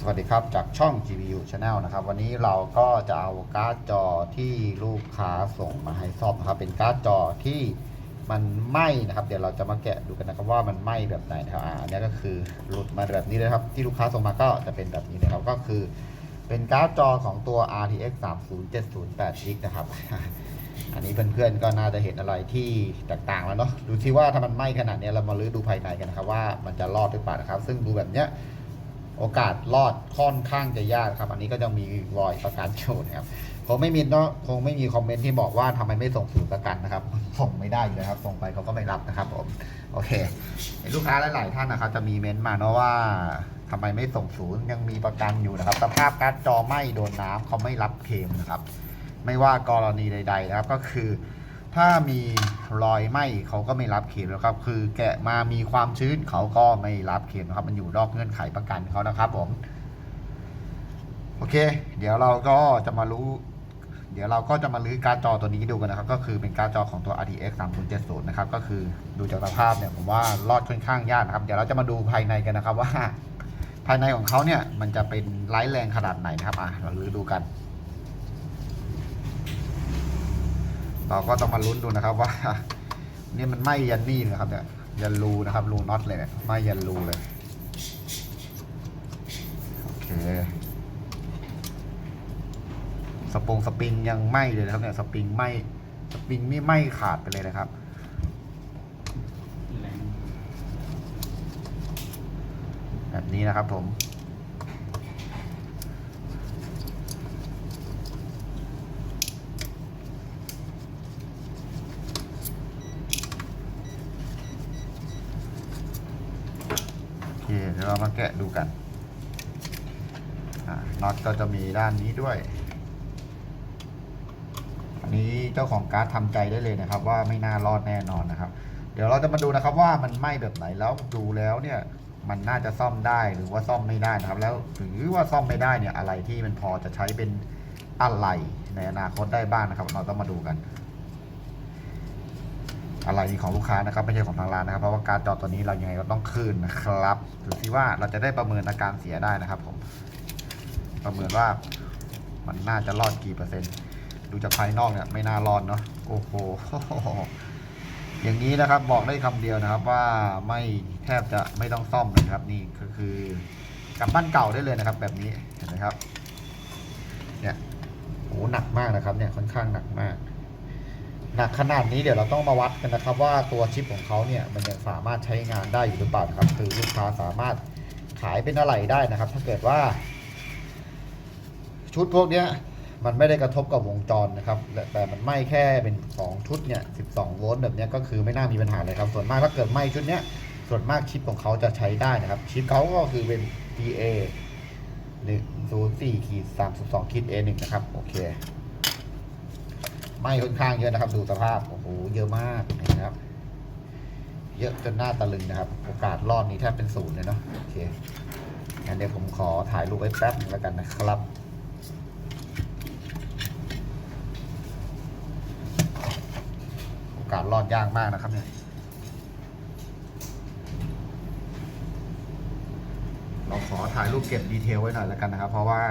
สวัสดีครับ จากช่อง GPU Channel นะครับ วันนี้เราก็จะเอาการ์ดจอที่ลูกค้าส่งมาให้ซ่อมนะครับ เป็นการ์ดจอที่มันไหม้นะครับ เดี๋ยวเราจะมาแกะดูกันนะครับว่ามันไหม้แบบไหนนะครับอ่าอันนี้ก็คือหลุดมาแบบนี้เลยครับ ที่ลูกค้าส่งมาก็จะเป็นแบบนี้นะครับ ก็คือเป็นการ์ดจอของตัว RTX 30708 g นะครับ อันนี้เพื่อนๆก็น่าจะเห็นอะไรที่ต่างๆแล้วเนาะ ดูที่ว่าถ้ามันไหม้ขนาดนี้เรามาลื้อดูภายในกันนะครับว่ามันจะรอดหรือเปล่านะครับ ซึ่งดูแบบเนี้ย โอกาสรอดค่อนข้างจะยากครับ อันนี้ก็จะมีรอยประกันอยู่นะครับคงไม่มีเนาะคงไม่มีคอมเมนต์ที่บอกว่าทำไมไม่ส่งศูนย์ประกันนะครับ ส่งไม่ได้อยู่เลยครับส่งไปเขาก็ไม่รับนะครับผมโอเค ลูกค้าหลายๆท่านนะครับจะมีเม้นต์มาเนาะว่าทำไมไม่ส่งศูนย์ยังมีประกันอยู่นะครับ สภาพการ์ดจอไหม้โดนน้ำเขาไม่รับเคลมนะครับ ไม่ว่ากรณีใด ๆ นะครับก็คือ ถ้ามีรอยไหม้เขาก็ไม่รับเคลมนะครับ คือแกะมามีความชื้นเขาก็ไม่รับเคลมนครับ มันอยู่นอกเงื่อนไขประกันเขานะครับผม โอเค เดี๋ยวเราก็จะมารู้ เดี๋ยวเราก็จะมาลื้อการจอตัวนี้ดูกันนะครับ ก็คือเป็นการจอของตัว RTX 3070 นะครับ ก็คือดูจากสภาพเนี่ยผมว่ารอดค่อนข้างยากนะครับ เดี๋ยวเราจะมาดูภายในกันนะครับว่า ภายในของเขาเนี่ยมันจะเป็นไร้แรงขนาดไหนนะครับอะเราลื้อดูกัน เราก็ต้องมาลุ้นดูนะครับว่านี่มันไหม้ยันนี่เลยครับเนี่ยยันรูนะครับรูน็อตเลยเนี่ยไหม้ยันรูเลยโอเคสปงสปริงยังไหม้เลยนะครับเนี่ยสปริงไหม้สปริงนี่ไหม้ขาดไปเลยนะครับแรงแบบนี้นะครับผม โอเค เดี๋ยวเรามาแกะดูกันน็อตก็จะมีด้านนี้ด้วย อันนี้เจ้าของการ์ดทำใจได้เลยนะครับ ว่าไม่น่ารอดแน่นอนนะครับ เดี๋ยวเราจะมาดูนะครับว่ามันไหม้แบบไหนแล้วดูแล้วเนี่ยมันน่าจะซ่อมได้หรือว่าซ่อมไม่ได้นะครับ แล้วหรือว่าซ่อมไม่ได้เนี่ยอะไรที่มันพอจะใช้เป็นอะไรในอนาคตได้บ้างนะครับ เราต้องมาดูกัน อะไรของลูกค้านะครับไม่ใช่ของทางร้านนะครับ เพราะว่าการจอตัวนี้เรายังไงก็ต้องคืนนะครับดูที่ว่าเราจะได้ประเมินอาการเสียได้นะครับผมประเมินว่ามันน่าจะรอดกี่เปอร์เซ็นต์ ดูจากภายนอกเนี่ยไม่น่ารอดเนาะโอ้โหอย่างนี้นะครับบอกได้คำเดียวนะครับว่าไม่แทบจะไม่ต้องซ่อมนะครับ นี่ก็คือกลับบ้านเก่าได้เลยนะครับ แบบนี้เห็นไหมครับ เนี่ยโอ้หนักมากนะครับ เนี่ยค่อนข้างหนักมาก หนักขนาดนี้เดี๋ยวเราต้องมาวัดกันนะครับ ว่าตัวชิปของเขาเนี่ยมันยังสามารถใช้งานได้อยู่หรือเปล่าครับคือลูกค้าสามารถขายเป็นอะไรได้นะครับ ถ้าเกิดว่า ชุดพวกเนี้ยมันไม่ได้กระทบกับวงจรนะครับแต่แต่มันไหม้แค่เป็นของชุดเนี่ย12 โวลต์แบบเนี้ยก็คือไม่น่ามีปัญหาเลยครับ ส่วนมากถ้าเกิดไหม้ชุดเนี้ยส่วนมากชิปของเขาจะใช้ได้นะครับ ชิปเขาก็คือเป็น DA 1 0 4ขีด32ขีด A 1 นะครับ โอเค ไหม้ค่อนข้างเยอะนะครับ ดูสภาพโอ้โหเยอะมากนะครับ เยอะจนหน้าตะลึงนะครับ โอกาสรอดนี้แทบเป็นศูนย์เลยเนาะโอเคงั้นเดี๋ยวผมขอถ่ายรูปไว้แป๊บนึงแล้วกันนะครับโอกาสรอดยากมากนะครับเนี่ยเราขอถ่ายรูปเก็บดีเทลไว้หน่อยแล้วกันนะครับ เพราะว่า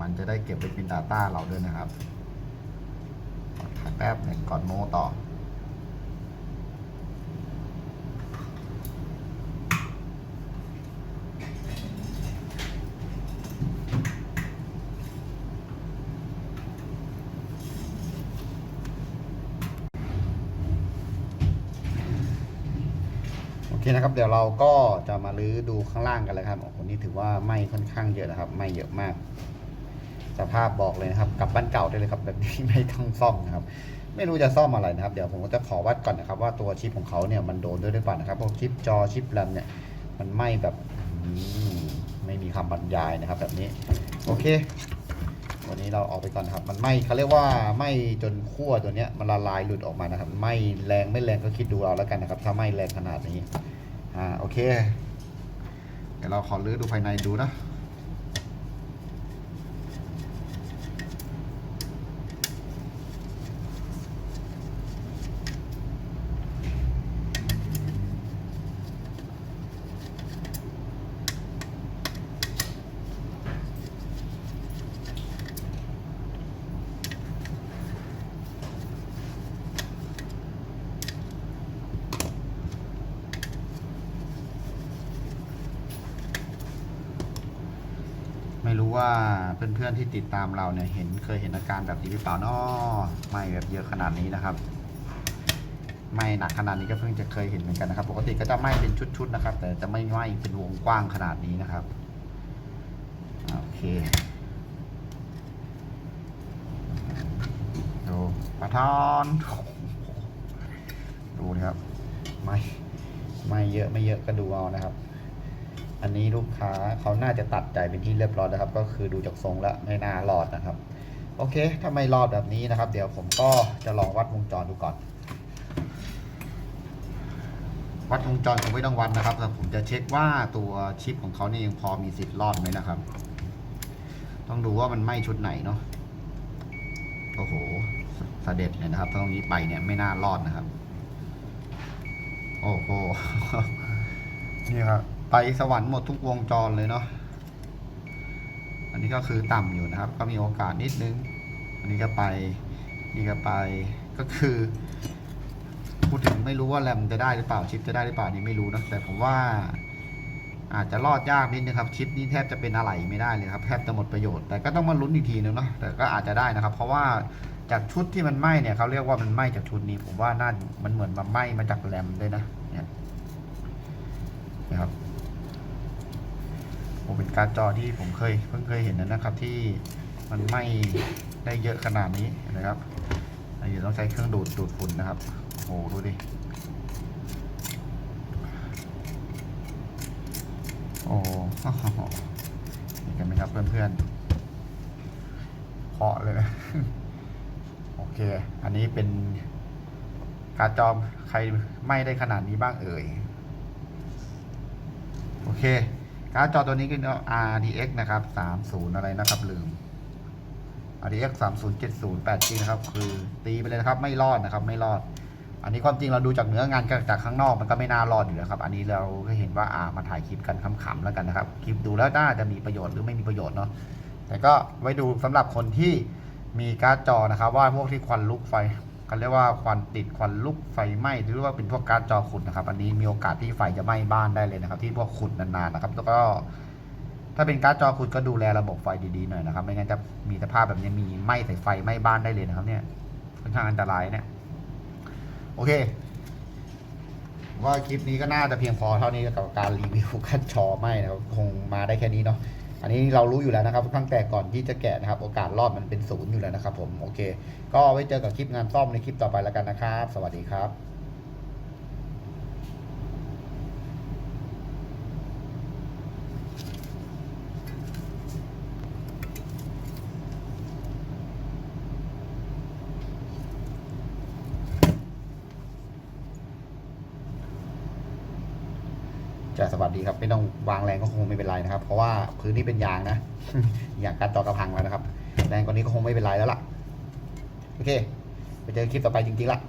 มันจะได้เก็บไปเป็น Data เราด้วยนะครับ ถ่ายแป๊บหนึ่งก่อนโมต่อโอเคนะครับเดี๋ยวเราก็จะมาลื้อดูข้างล่างกันเลยครับโอ้โหนี่ถือว่าไหม้ค่อนข้างเยอะนะครับไหม้เยอะมาก สภาพบอกเลยนะครับกลับบ้านเก่าได้เลยครับแบบนี้ไม่ต้องซ่อมนะครับ ไม่รู้จะซ่อมอะไรนะครับ เดี๋ยวผมก็จะขอวัดก่อนนะครับ ว่าตัวชิปของเขาเนี่ยมันโดนด้วยหรือเปล่านะครับพวกชิปจอชิปแรมเนี่ยมันไหม้แบบไม่มีคำบรรยายนะครับ แบบนี้ โอเค วันนี้เราออกไปก่อนนครับมันไหม้เขาเรียกว่าไหม้จนขั้วตัวเนี้ยมันละลายหลุดออกมานะครับไหม้แรงไม่แรงก็คิดดูเอาแล้วกันนะครับ ถ้าไหม้แรงขนาดนี้อ่าโอเคเดี๋ยวเราขอลื้อดูภายในดูนะ ไม่รู้ว่าเพื่อนๆที่ติดตามเราเนี่ยเห็นเคยเห็นอาการแบบนี้หรือเปล่าเนาะไม่แบบเยอะขนาดนี้นะครับไม่หนักขนาดนี้ก็เพิ่งจะเคยเห็นเหมือนกันนะครับ ปกติก็จะไหม้เป็นชุดๆนะครับ แต่จะไม่ไหม้เป็นวงกว้างขนาดนี้นะครับโอเคดูปะทอนดูนะครับไม่ไม่เยอะไม่เยอะก็ดูเอานะครับ อันนี้ลูกค้าเขาน่าจะตัดใจเป็นที่เรียบร้อยแล้วครับ ก็คือดูจากทรงแล้วไม่น่ารอดนะครับ โอเค ถ้าไม่รอดแบบนี้นะครับ เดี๋ยวผมก็จะลองวัดวงจรดูก่อน วัดวงจรผมไม่ต้องวัดนะครับแต่ผมจะเช็คว่าตัวชิปของเขาเนี่ยยังพอมีสิทธิ์รอดไหมนะครับ ต้องดูว่ามันไหม้ชุดไหนเนาะโอ้โหเสด็จเลยนะครับตรงนี้ไปเนี่ยไม่น่ารอดนะครับ โอ้โหนี่ครับ ไปสวรรค์หมดทุกวงจรเลยเนาะ อันนี้ก็คือต่ำอยู่นะครับ ก็มีโอกาสนิดนึง อันนี้ก็ไป นี่ก็ไป ก็คือ พูดถึงไม่รู้ว่าแรมจะได้หรือเปล่าชิปจะได้หรือเปล่านี่ไม่รู้นะ แต่ผมว่า อาจจะรอดยากนิดนึงครับ ชิปนี้แทบจะเป็นอะไรไม่ได้เลยครับแทบจะหมดประโยชน์ แต่ก็ต้องมาลุ้นอีกทีนึงเนาะ แต่ก็อาจจะได้นะครับ เพราะว่าจากชุดที่มันไหม้เนี่ยเขาเรียกว่ามันไหม้จากชุดนี้ ผมว่าน่ามันเหมือนมาไหม้มาจากแรมด้วยนะ เนี่ยนะครับ ผมเป็นการจอที่ผมเคยเพิ่งเคยเห็นนะครับที่มันไหม้ได้เยอะขนาดนี้นะครับอันนี้ต้องใช้เครื่องดูดดูดฝุ่นนะครับโอ้โหดูดิโอ้เห็นกันไหมครับเพื่อนๆเคาะเลยโอเค อันนี้เป็นการจอใครไหม้ได้ขนาดนี้บ้างเอ่ย โอเค การ์ดจอตัวนี้ก็ RDX นะครับ 30 อะไรนะครับ ลืม RDX 3070 8G นะครับ คือตีไปเลยนะครับ ไม่รอดนะครับ ไม่รอด อันนี้ความจริงเราดูจากเนื้องานจากข้างนอกมันก็ไม่น่ารอดอยู่แล้วครับ อันนี้เราก็เห็นว่าอ่ามาถ่ายคลิปกันขำๆแล้วกันนะครับ คลิปดูแล้วน่าจะมีประโยชน์หรือไม่มีประโยชน์เนาะ แต่ก็ไว้ดูสำหรับคนที่มีการ์ดจอนะครับ ว่าพวกที่ควันลุกไฟ เขาเรียกว่าควันติดควันลุกไฟไหม้หรือว่าเป็นพวกการจอขุดนะครับ อันนี้มีโอกาสที่ไฟจะไหม้บ้านได้เลยนะครับ ที่พวกขุดนานๆนะครับ แล้วก็ ถ้าเป็นการจอขุดก็ดูแลระบบไฟดีๆหน่อยนะครับ ไม่งั้นจะมีสภาพแบบนี้มีไหม้ใส่ไฟไหม้บ้านได้เลยนะครับ เนี่ยค่อนข้างอันตรายเนี่ยโอเค ว่าคลิปนี้ก็น่าจะเพียงพอเท่านี้กับการรีวิวการจอไหม้นะครับคงมาได้แค่นี้เนาะ อันนี้เรารู้อยู่แล้วนะครับตั้งแต่ก่อนที่จะแกะนะครับ โอกาสรอดมันเป็นศูนย์อยู่แล้วนะครับผม โอเค ก็ไว้เจอกับคลิปงานซ่อมในคลิปต่อไปแล้วกันนะครับ สวัสดีครับ จะสวัสดีครับไม่ต้องวางแรงก็คงไม่เป็นไรนะครับ เพราะว่าพื้นที่เป็นยางนะอย่างการต่อกระพังแล้วนะครับ แรงกว่านี้ก็คงไม่เป็นไรแล้วล่ะ โอเค ไปเจอคลิปต่อไปจริงๆละ